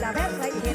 la verga y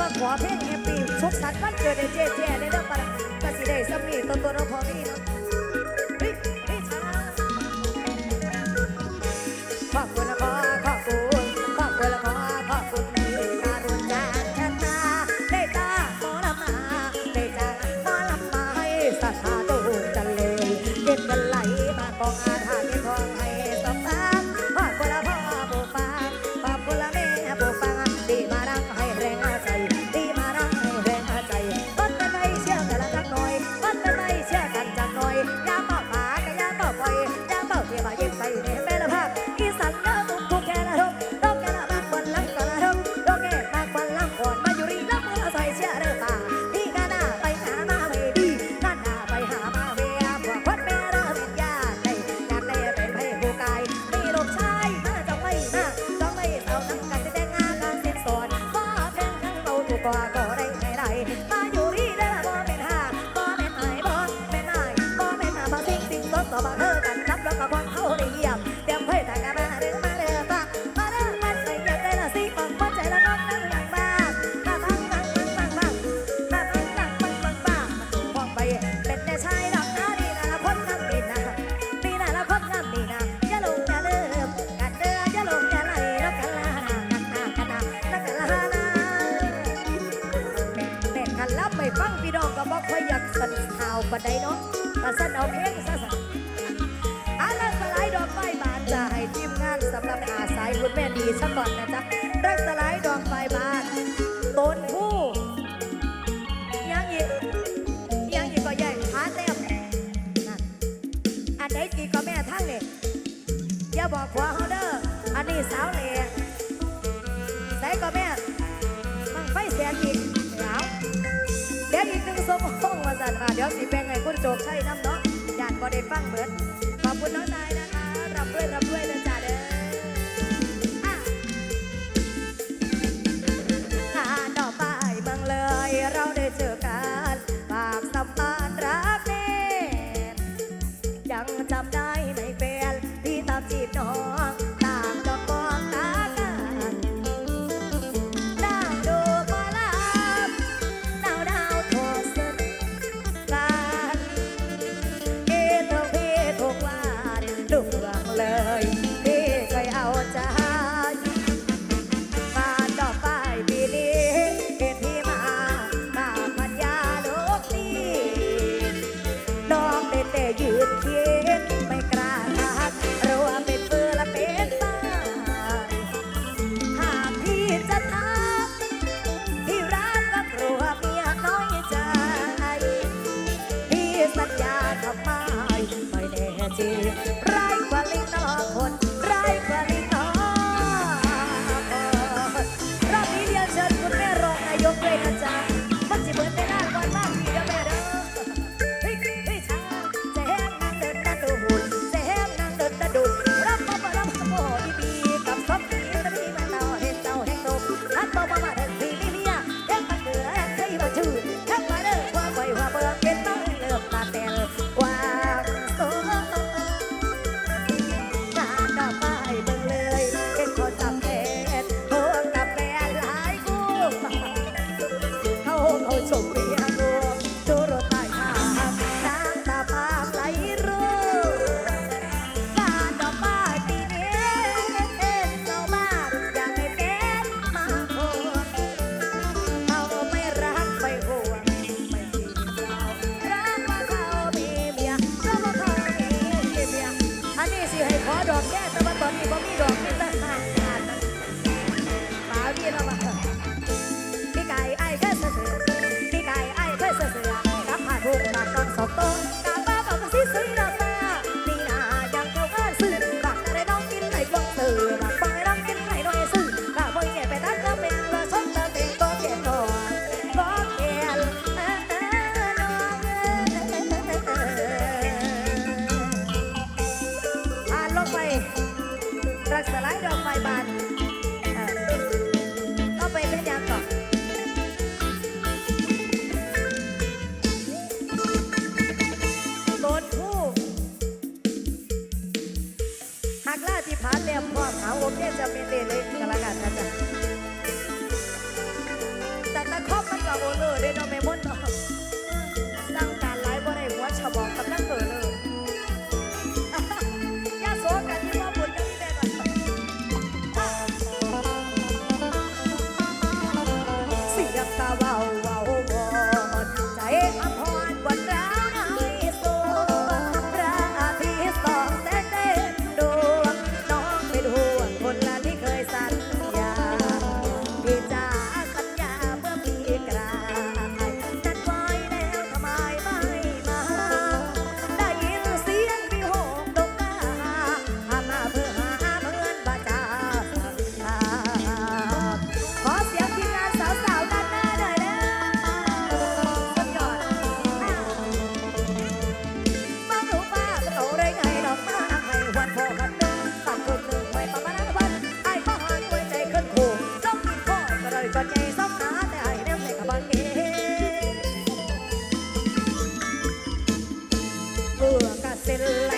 มาขอเพลงแฮปปี้สุขสันต์วันเกิดไอ้เจ๊เจ๊ได้เด้อปะกะสิได้สำนีตัวตัวเราพอมีเนาะ ใดเนาะแต่สั้นเอาเพลงซะสักอาลังสลายดอกไม้บานจะให้ทีมงานสำหรับอาศัยคุณแม่ดีซะก่อนนะจ๊ะรักสลายดอกไม้บานต้นผู้ยังอีกยังอีกก็ใหญ่ขาเต็มนั่อันไหนกี่ก็แม่ทั้งเนี่ยอย่าบอกขวาเฮาเด้ออันนี้สาวเหล่ใส่ก็แม่มังไฟแสนอีก เดี๋ยวสีแบ่งให้คุณโจกใช่น้ำเนาะญาติบ่ได้ฟังเหมือนขอบคุณน้องนายนะคะรับด้วยรับด้วยเนะจ๊าเด้อต่อไปบังเลย เราได้เจอกันฝากสัมพันธ์รักเน่ยังจำได้ไในแฟนที่ตามจีบน้อง Bonito, amigo. บังเอิญเมื่อกเสร็จ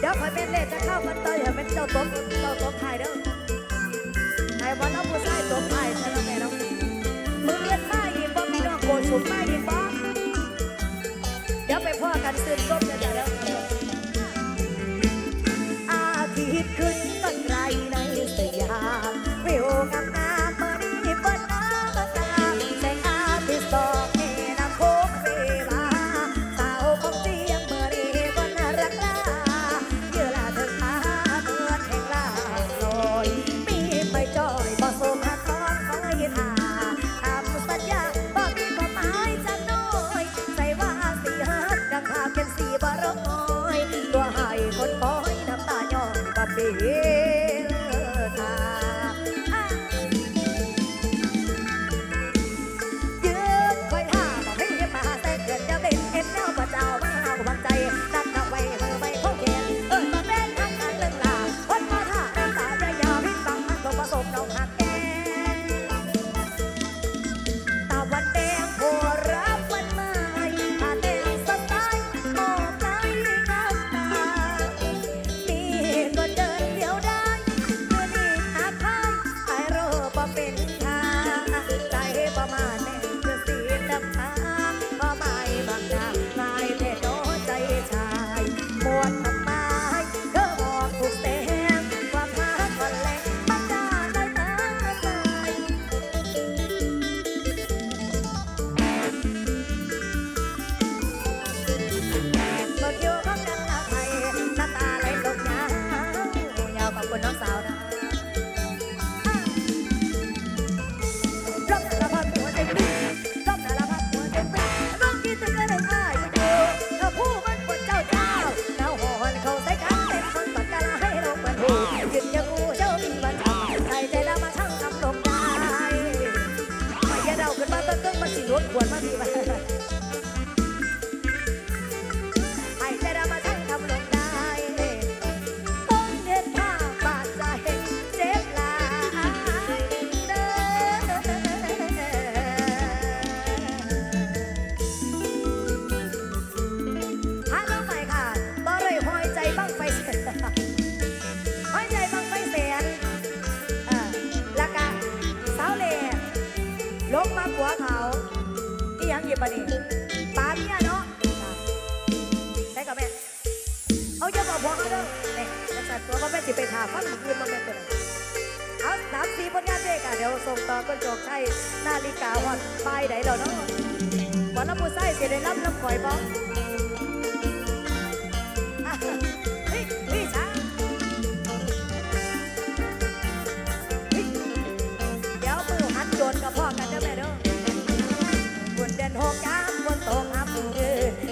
เดี๋ยวคอยเป็นเล่จะเข้ากันต่อยให้เป็นเจ้าตบเจ้าตบไทยเด้อไอ้วันน้องผู้ชายตบไทยใช่ไหมแม่น้องมือเรียนมาอีกบ่มีน้องโกนสุดมาอีกบ่เดี๋ยวไปพ่อกันซื้อก้มจะจะเด้ออาทิตย์ขึ้นต้นไรไหน ครับ ผลงานเพลงอะเดี๋ยวส่งต่อก็จบใช่นาฬิกาหอดปลายไหนเราเนาะบอลลูนใส่เสียได้รับน้ำข่อยบ้องพี่พี่ช้าเดี๋ยวมือหันโยนกับพ่อกันเด้อแม่เด้อบนเด่นหกยามบนโต๊ะอับมือ